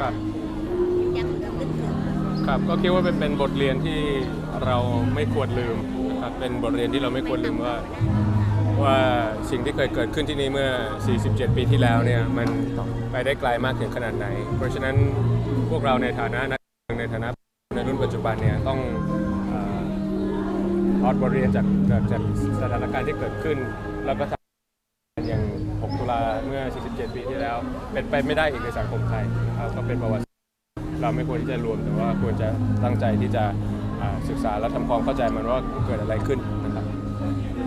ครับ ยังเหลือลึกถึงครับก็คิดว่าเป็นเป็นบทเรียนที่เราไม่ควรลืมนะครับเป็นบทเรียนที่เราไม่ควรลืมว่า ว่าสิ่งที่เคยเกิดขึ้นที่นี่เมื่อ 47 ปีที่แล้วเนี่ยมันไปได้ไกลมากถึงขนาดไหน เพราะฉะนั้นพวกเราในฐานะนักในฐานะในรุ่นปัจจุบันเนี่ยต้องออถอดบทเรียนจากจากจากสถานการณ์ที่เกิดขึ้น แล้วก็ท มื่อ47ปีที่แล้ว เป็นไปไม่ได้อีกในสังคมไทยนะครับก็เป็นประวัติเราไม่ควรที่จะรวมแต่ว่าควรจะตั้งใจที่จะอ่าศึกษาและทำความเข้าใจมันว่าเกิดอะไรขึ้นนะครับ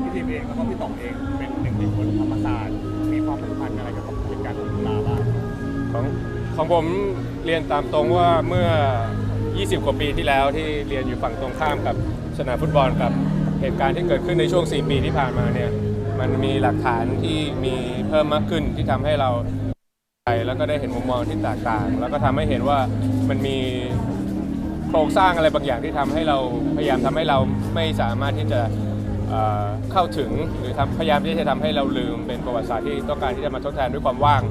พี่ทีมเองแล้วก็พี่ต๋องเองเป็นหนึ่งในคนธรรมศาสตร์มีความผูกพันอะไรกับเหตุการณ์ของตุลาบ้างของของผมเรียนตามตรงว่าเมื่อ 20 กว่าปีที่แล้วที่เรียนอยู่ฝั่งตรงข้ามกับสนามฟุตบอลกับเหตุการณ์ที่เกิดขึ้นในช่วง 4 ปีที่ผ่านมาเนี่ย มันมีหลักฐานที่มีเพิ่มมากขึ้นที่ทำให้เราไปแล้วก็ได้เห็นมุมมองที่แตกต่าง แล้วก็ทำให้เห็นว่ามันมีโครงสร้างอะไรบางอย่างที่ทำให้เราพยายามทำให้เราไม่สามารถที่จะเอ่อเข้าถึงหรือทำพยายามที่จะทำให้เราลืมเป็นประวัติศาสตร์ที่ต้องการที่จะมาทดแทนด้วยความว่าง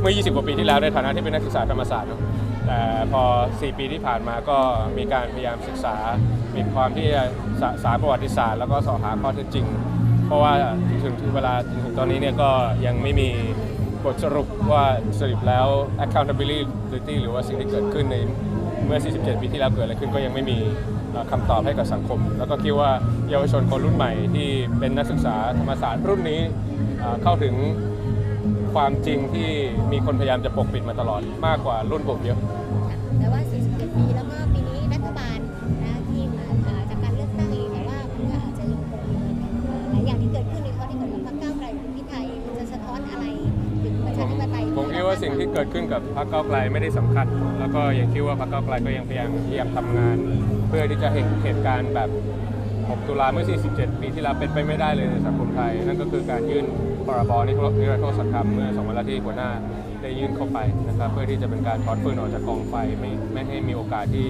เมื่อ 20 กว่าปีที่แล้วในฐานะที่เป็นนักศึกษาธรรมศาสตร์เนอะแต่พอ 4 ปีที่ผ่านมาก็มีการพยายามศึกษา มีความที่จะสะสารประวัติศาสตร์ แล้วก็สอหาข้อเท็จจริง เพราะว่าถึงเวลาถึงตอนนี้เนี่ยก็ยังไม่มีบทสรุปว่าสรุปแล้ว accountability หรือว่าสิ่งที่เกิดขึ้นในเมื่อ 47 ปีที่แล้วเกิดอะไรขึ้นก็ยังไม่มีเอ่อคำตอบให้กับสังคม แล้วก็คิดว่าเยาวชนคนรุ่นใหม่ที่เป็นนักศึกษาธรรมศาสตร์รุ่นนี้เอ่อเข้าถึงความจริงที่มีคนพยายามจะปกปิดมาตลอดมากกว่ารุ่นผมเยอะแต่ว่า 47 ปีแล้วก็ สิ่งที่เกิดขึ้นกับพรรคก้าวไกลไม่ได้สำคัญ แล้วก็ยังคิดว่าพรรคก้าวไกลก็ยังพยายามพยายามทำงาน เพื่อที่จะเห็นเหตุการณ์แบบ 6 ตุลาเมื่อ 47 ปีที่แล้วเป็นไปไม่ได้เลยในสังคมไทย นั่นก็คือการยื่นพรบนิรนิรโทษกรรมเมื่อสองวันละที่หัวหน้าได้ยื่นเข้าไปนะครับเพื่อที่จะเป็นการถอนฟืนออกจากกองไฟไม่ไม่ให้มีโอกาสที่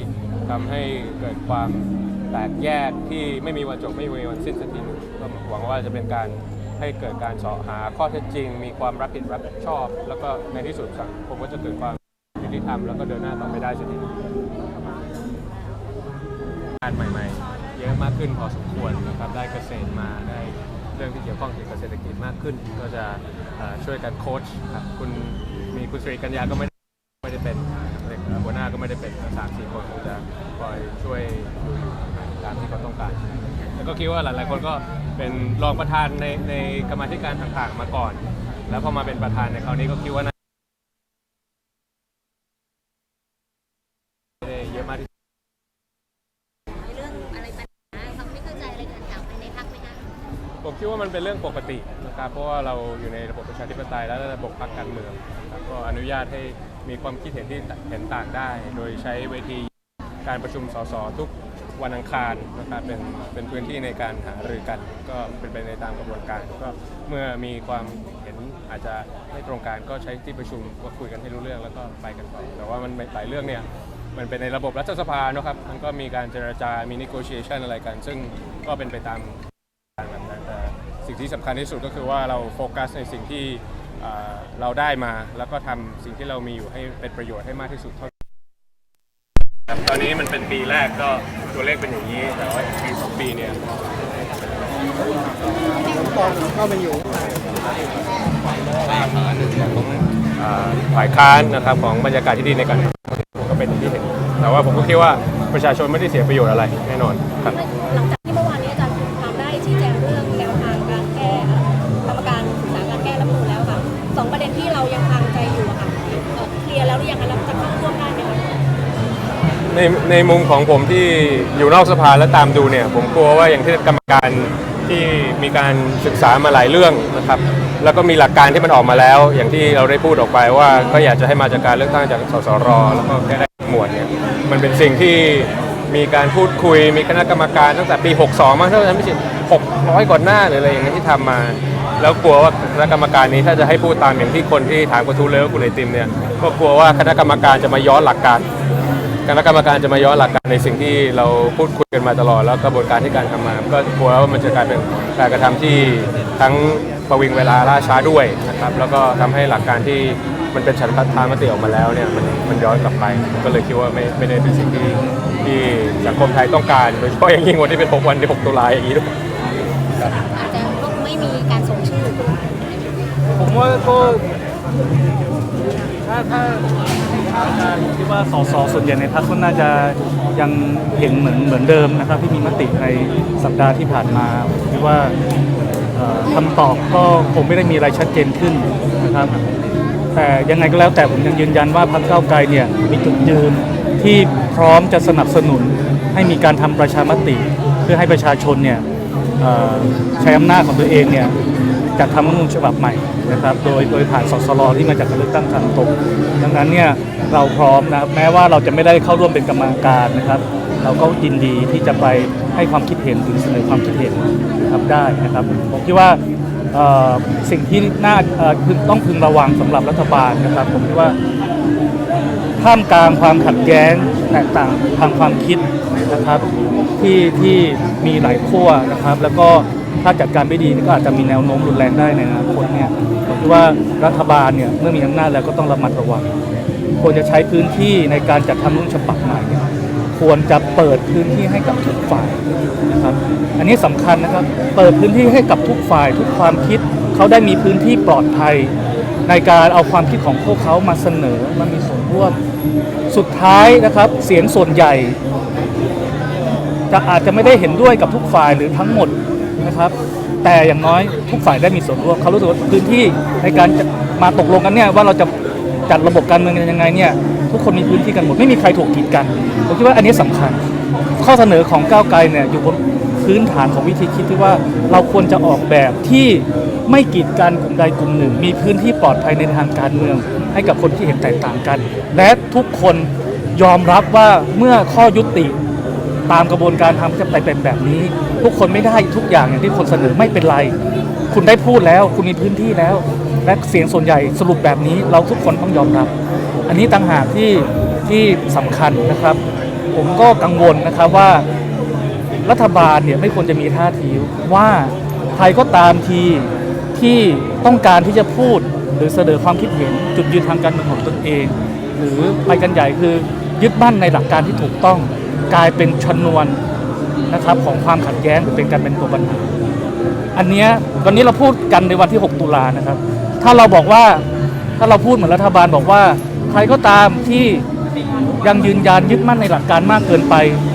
ทำให้เกิดความแตกแยกที่ไม่มีวันจบไม่มีวันสิ้นสักทีหนึ่งก็หวังว่าจะเป็นการ ให้เกิดการเสาะหาข้อเท็จจริง มีความรับผิดรับชอบ แล้วก็ในที่สุดสังคมก็จะเกิดความยุติธรรมแล้วก็เดินหน้าต่อไปได้สักทีหนึ่งงานใหม่ ๆ เยอะมากขึ้นพอสมควรนะครับได้เกษตรมาได้เรื่องที่เกี่ยวข้องเกี่ยวกับเศรษฐกิจมากขึ้น ก็จะช่วยกันโค้ชครับคุณมีคุณสรีกัญญาก็ไม่ได้ไม่ได้เป็นเด็กหัวหน้าก็ไม่ได้เป็นสามสี่คนคงจะคอยช่วยดูอยู่ ตามที่เขาต้องการ แล้วก็คิดว่าหลาย ๆ คนก็เป็นรองประธานในในกรรมาธิการต่าง ๆ มาก่อน แล้วพอมาเป็นประธานในคราวนี้ก็คิดว่าน่าจะได้เยอะมากที่ในเรื่องอะไรปัญหาควาไม่เข้าใจอะไรต่างๆภายในพรรคไหมคะผมคิดว่ามันเป็นเรื่องปกตินะครับ เพราะว่าเราอยู่ในระบบประชาธิปไตยและระบบพรรคการเมืองนะครับก็อนุญาตให้มีความคิดเห็นที่เห็นต่างได้ โดยใช้เวทีการประชุมสสทุก วันอังคารนะครับเป็นเป็นพื้นที่ในการหารือกัน ก็เป็นไปในตามกระบวนการ ก็เมื่อมีความเห็นอาจจะไม่ตรงกันก็ใช้ที่ประชุมก็คุยกันให้รู้เรื่องแล้วก็ไปกันต่อแต่ว่ามันหลายเรื่องเนี่ยมันเป็นในระบบรัฐสภาเนะครับ มันก็มีการเจรจา มี negotiation อะไรกัน ซึ่งก็เป็นไปตามการแบบนั้นแต่สิ่งที่สำคัญที่สุดก็คือว่าเราโฟกัสในสิ่งที่เราได้มา แล้วก็ทำสิ่งที่เรามีอยู่ให้เป็นประโยชน์ให้มากที่สุดเท่าตอนนี้มันเป็นปีแรกก็ ตัวเลขเป็นอย่างนี้ แต่ว่าอีกปีสองปีเนี่ยอ่าฝ่ายค้านนะครับของบรรยากาศที่ดีในการก็เป็นอย่างที่เห็น แต่ว่าผมก็คิดว่าประชาชนไม่ได้เสียประโยชน์อะไรแน่นอนครับ หลังจากที่เมื่อวานนี้อาจารย์ภูมิธรรมได้ชี้แจงเรื่องแนวทางการแก้กรรมการศึกษาการแก้รัฐธรรมนูญแล้วค่ะสองประเด็นที่เรายังคางใจอยู่อะค่ะเอ่อเคลียร์แล้วหรือยังคะแล้วจะเข้าร่วมได้ไหมคะ ในในมุมของผมที่อยู่นอกสภาและตามดูเนี่ย ผมกลัวว่าอย่างที่กรรมการที่มีการศึกษามาหลายเรื่องนะครับ แล้วก็มีหลักการที่มันออกมาแล้ว อย่างที่เราได้พูดออกไปว่าก็อยากจะให้มาจากการเลือกตั้งจากสสรแล้วก็แก้ได้หมวดเนี่ยมันเป็นสิ่งที่มีการพูดคุย มีคณะกรรมการตั้งแต่ปี 62มั้งถ้าจำไม่ผิด600กว่าหน้าหรืออะไรอย่างเงี้ยที่ทำมา แล้วกลัวว่าคณะกรรมการนี้ถ้าจะให้พูดตามอย่างที่คนที่ถามกระทู้เลยว่าคุณไอติมเนี่ยก็กลัวว่าคณะกรรมการจะมาย้อนหลักการ คณะกรรมการจะมาย้อนหลักการในสิ่งที่เราพูดคุยกันมาตลอด แล้วกระบวนการที่การทำมา ก็กลัวว่ามันจะกลายเป็นการกระทำที่ทั้งประวิงเวลาล่าช้าด้วยนะครับ แล้วก็ทำให้หลักการที่มันเป็นฉันทามติออกมาแล้วเนี่ยมันมันย้อนกลับไปผมก็เลยคิดว่าไม่ไม่ได้เป็นสิ่งที่ที่สังคมไทยต้องการโดยเฉพาะอย่างยิ่งวันที่เป็น6วันที่6ตุลาอย่างนี้ด้วยอาจจะต้องไม่มีการส่งชื่อผมว่าก็ ถ้าถ้าถ้าคิดว่าสสส่วนใหญ่ในพรรคก็น่าจะยังเห็นเหมือนเหมือนเดิมนะครับ ที่มีมติในสัปดาห์ที่ผ่านมาคิดว่าเอ่อคำตอบก็คงไม่ได้มีอะไรชัดเจนขึ้นนะครับ แต่ยังไงก็แล้วแต่ผมยังยืนยันว่าพรรคเก้าไกลเนี่ยมีจุดยืนที่พร้อมจะสนับสนุนให้มีการทำประชามติ เพื่อให้ประชาชนเนี่ยใช้อำนาจของตัวเองเนี่ยจัดทำรัฐมนูญฉบับใหม่ นะครับโดยโดยผ่านสสรที่มาจากการเลือกตั้งทางตรงดังนั้นเนี่ยเราพร้อมนะครับแม้ว่าเราจะไม่ได้เข้าร่วมเป็นกรรมการนะครับ เราก็ยินดีที่จะไปให้ความคิดเห็นหรือเสนอความคิดเห็นนะครับได้นะครับผมคิดว่าสิ่งที่น่าต้องพึงระวังสำหรับรัฐบาลนะครับผมคิดว่าท่ามกลางความขัดแย้งแตกต่างทางความคิดนะครับที่ที่มีหลายขั้วนะครับ แล้วก็ ถ้าจัดการไม่ดีก็อาจจะมีแนวโน้มรุนแรงได้ในอนาคตเนี่ยผมคิดว่ารัฐบาลเนี่ยเมื่อมีอำนาจแล้วก็ต้องระมัดระวัง ควรจะใช้พื้นที่ในการจัดทำรุ่นฉบับใหม่ควรจะเปิดพื้นที่ให้กับทุกฝ่ายนะครับอันนี้สำคัญนะครับเปิดพื้นที่ให้กับทุกฝ่าย ทุกความคิดเขาได้มีพื้นที่ปลอดภัย ในการเอาความคิดของพวกเขามาเสนอมามีส่วนร่วมสุดท้ายนะครับเสียงส่วนใหญ่ จะอาจจะไม่ได้เห็นด้วยกับทุกฝ่ายหรือทั้งหมด นะครับ แต่อย่างน้อยทุกฝ่ายได้มีส่วนร่วมเขารู้สึกว่าพื้นที่ในการมาตกลงกันเนี่ยว่าเราจะจัดระบบการเมืองกันยังไงเนี่ยทุกคนมีพื้นที่กันหมดไม่มีใครถูกกีดกันผมคิดว่าอันนี้สำคัญ ข้อเสนอของก้าวไกลเนี่ยอยู่บนพื้นฐานของวิธีคิดที่ว่าเราควรจะออกแบบที่ไม่กีดกันกลุ่มใดกลุ่มหนึ่ง มีพื้นที่ปลอดภัยในทางการเมือง ให้กับคนที่เห็นแตกต่างกัน และทุกคนยอมรับว่าเมื่อข้อยุติ ตามกระบวนการทำจะไปเป็นแบบนี้ ทุกคนไม่ได้ทุกอย่างอย่างที่คนเสนอไม่เป็นไร คุณได้พูดแล้ว คุณมีพื้นที่แล้ว และเสียงส่วนใหญ่สรุปแบบนี้เราทุกคนต้องยอมรับ อันนี้ต่างหากที่ที่สำคัญนะครับ ผมก็กังวลนะครับว่ารัฐบาลเนี่ยไม่ควรจะมีท่าทีว่าใครก็ตามทีที่ต้องการที่จะพูดหรือเสนอความคิดเห็นจุดยืนทางการเมืองของตนเอง หรือไปกันใหญ่คือยึดมั่นในหลักการที่ถูกต้อง กลายเป็นชนวนนะครับของความขัดแย้งหรือเป็นการเป็นตัวปัญหาอันนี้ยวันนี้เราพูดกันในวันที่ 6 ตุลานะครับ ถ้าเราบอกว่าถ้าเราพูดเหมือนรัฐบาลบอกว่า ใครก็ตามที่ยังยืนยันยึดมั่นในหลักการมากเกินไป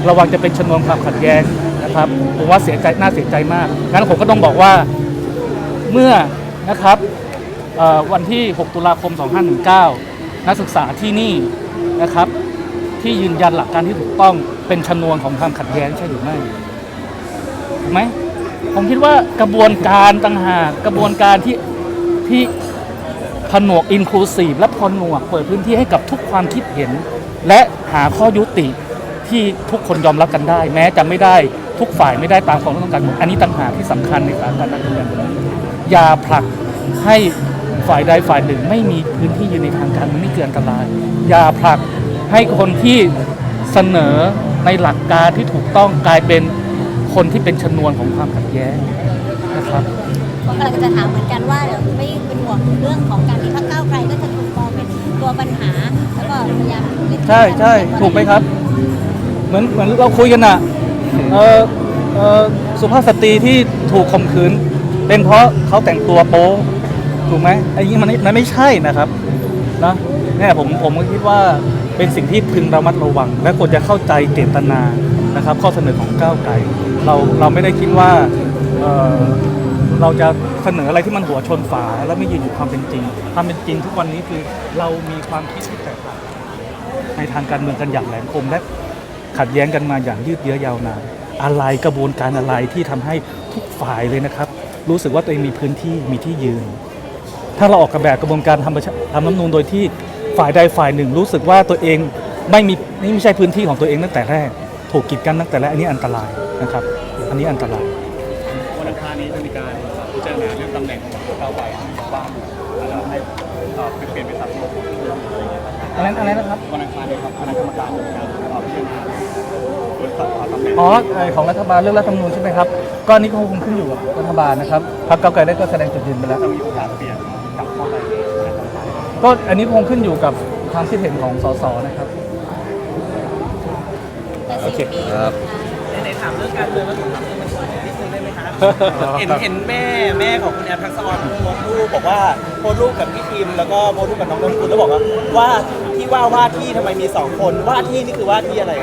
ระวังจะเป็นชนวนความขัดแย้งนะครับผมว่าเสียใจน่าเสียใจมากงั้นผมก็ต้องบอกว่าเมื่อนะครับวันที่ 6 ตุลาคม 2519 นักศึกษาที่นี่นะครับ ที่ยืนยันหลักการที่ถูกต้องเป็นชนวนของความขัดแย้งใช่หรือไม่ถูกไหมผมคิดว่ากระบวนการต่างหากกระบวนการที่ที่ผนวกอินคลูซีฟและพนวกเปิดพื้นที่ให้กับทุกความคิดเห็น และหาข้อยุติที่ทุกคนยอมรับกันได้ แม้จะไม่ได้ทุกฝ่ายไม่ได้ตามความต้องการหมดอันนี้ต่างหากที่สำคัญในการการเมืองอย่าผลักให้ฝ่ายใดฝ่ายหนึ่งไม่มีพื้นที่ยืนในทางการเมืองนี่คืออันตรายอย่าผลัก ให้คนที่เสนอในหลักการที่ถูกต้องกลายเป็นคนที่เป็นชนวนของความขัดแย้งนะครับผมกำลังจะถามเหมือนกันว่าไม่เป็นห่วงเรื่องของการที่พรรคก้าวไกลก็จะถูกมองเป็นตัวปัญหาแล้วก็พยายามใช่ใช่ถูกไหมครับ เหมือนเหมือนเราคุยกันอะเออเออสุภาพสตรีที่ถูกข่มขืน เป็นเพราะเขาแต่งตัวโป๊ถูกไหมไอ้นี้มันมันไม่ใช่นะครับนะ เนี่ยผมผมก็คิดว่าเป็นสิ่งที่พึงระมัดระวัง และควรจะเข้าใจเจตนานะครับ ข้อเสนอของก้าวไกลเราเราไม่ได้คิดว่าเเราจะเสนออะไรที่มันหัวชนฝา แล้วไม่ยืนอยู่ความเป็นจริง ความเป็นจริงทุกวันนี้คือเรามีความคิดที่แตกต่างในทางการเมืองกันอย่างแหลมคมและขัดแย้งกันมาอย่างยืดเยื้อยาวนานอะไรกระบวนการอะไรที่ทำให้ทุกฝ่ายเลยนะครับ รู้สึกว่าตัวเองมีพื้นที่มีที่ยืน ถ้าเราออกกระแบบกระบวนการทำระชาทำน้ำนูนโดยที่ ฝ่ายใดฝ่ายหนึ่งรู้สึกว่าตัวเองไม่มีนี่ไม่ใช่พื้นที่ของตัวเองตั้งแต่แรก ถูกกีดกันตั้งแต่แรกอันนี้อันตรายนะครับ อันนี้อันตรายวันอังคารนี้จะมีการพิจารณาเรื่องตำแหน่งของพรรคก้าวไกลบ้างอาจจะให้เอ่อเปลี่ยนเป็นสัดส่วนอะไรอะไรนะครับวันอังคารนี้ครับคณะกรรมการจะมีการเอ่อพิจารณาเรื่องตำแหน่งอ๋อไอ้ของรัฐบาลเรื่องรัฐธรรมนูญใช่ไหมครับก็อันนี้ก็คงขึ้นอยู่กับรัฐบาลนะครับพรรคก้าวไกลได้ก็แสดงจุดยืนไปแล้วจะมีโอกาสเปลี่ยนกลับเข้าไปในคณะ กรรมการผก็อันนี้คงขึ้นอยู่กับความคิดเห็นของสสนะครับแต่โอสี่เคปีครับ ไหนๆถามเรื่องการเมืองแล้วผมถามเรื่องมันนิดนึงได้ไหมคะ เห็นเห็นแม่แม่ของคุณแอฟทักษะออนโพสต์รูปบอกว่าโพสต์รูปกับพี่ทีมแล้วก็โพสต์รูปกับน้องนนกุลแล้วบอกว่าว่าที่ว่าว่าที่ทำไมมีสองคนว่าที่นี่คือว่าที่อะไร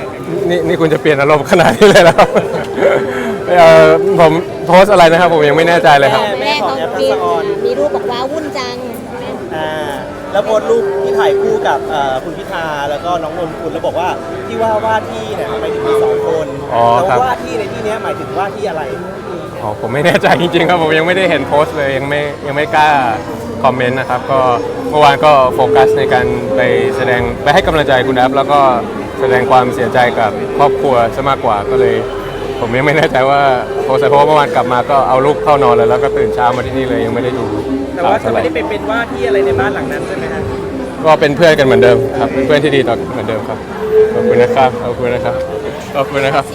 นี่นี่คุณจะเปลี่ยนอารมณ์ขนาดนี้เลยแล้วเอ่อผมโพสต์อะไรนะครับ ผมยังไม่แน่ใจเลยครับ แม่เขามีมีรูปบอกว่าวุ่นจังแม่อ่า แล้วโพสต์รูปที่ถ่ายคู่กับเอ่อคุณพิธาแล้วก็น้องนนกุลแล้วบอกว่าที่ว่าว่าที่เนี่ยทำไมถึงมีสองคนอ๋อแล้วครับ ว่าที่ในที่เนี้ยหมายถึงว่าที่อะไร อ๋อผมไม่แน่ใจจริงๆครับผมยังไม่ได้เห็นโพสต์เลยยังไม่ยังไม่กล้าคอมเมนต์นะครับก็เมื่อวานก็โฟกัสในการไปแสดงไปให้กำลังใจคุณแอฟแล้วก็แสดงความเสียใจกับครอบครัวซะมากกว่าก็เลย ผมยังไม่แน่ใจว่าโพสต์อะไรเพราะว่าเมื่อวานกลับมาก็เอาลูกเข้านอนเลยแล้วก็ตื่นเช้ามาที่นี่เลยยังไม่ได้ดู แต่ข่าวว่าจะเท่าไหไม่ร่ได้เป็นเป็นว่าที่อะไรในบ้านหลังนั้นใช่ไหมฮะก็เป็นเพื่อนกันเหมือนเดิมครับเป็นเพื่อนที่ดีต่อเหมือนเดิมครับขอบคุณนะครับขอบคุณนะครับขอบคุณนะครับ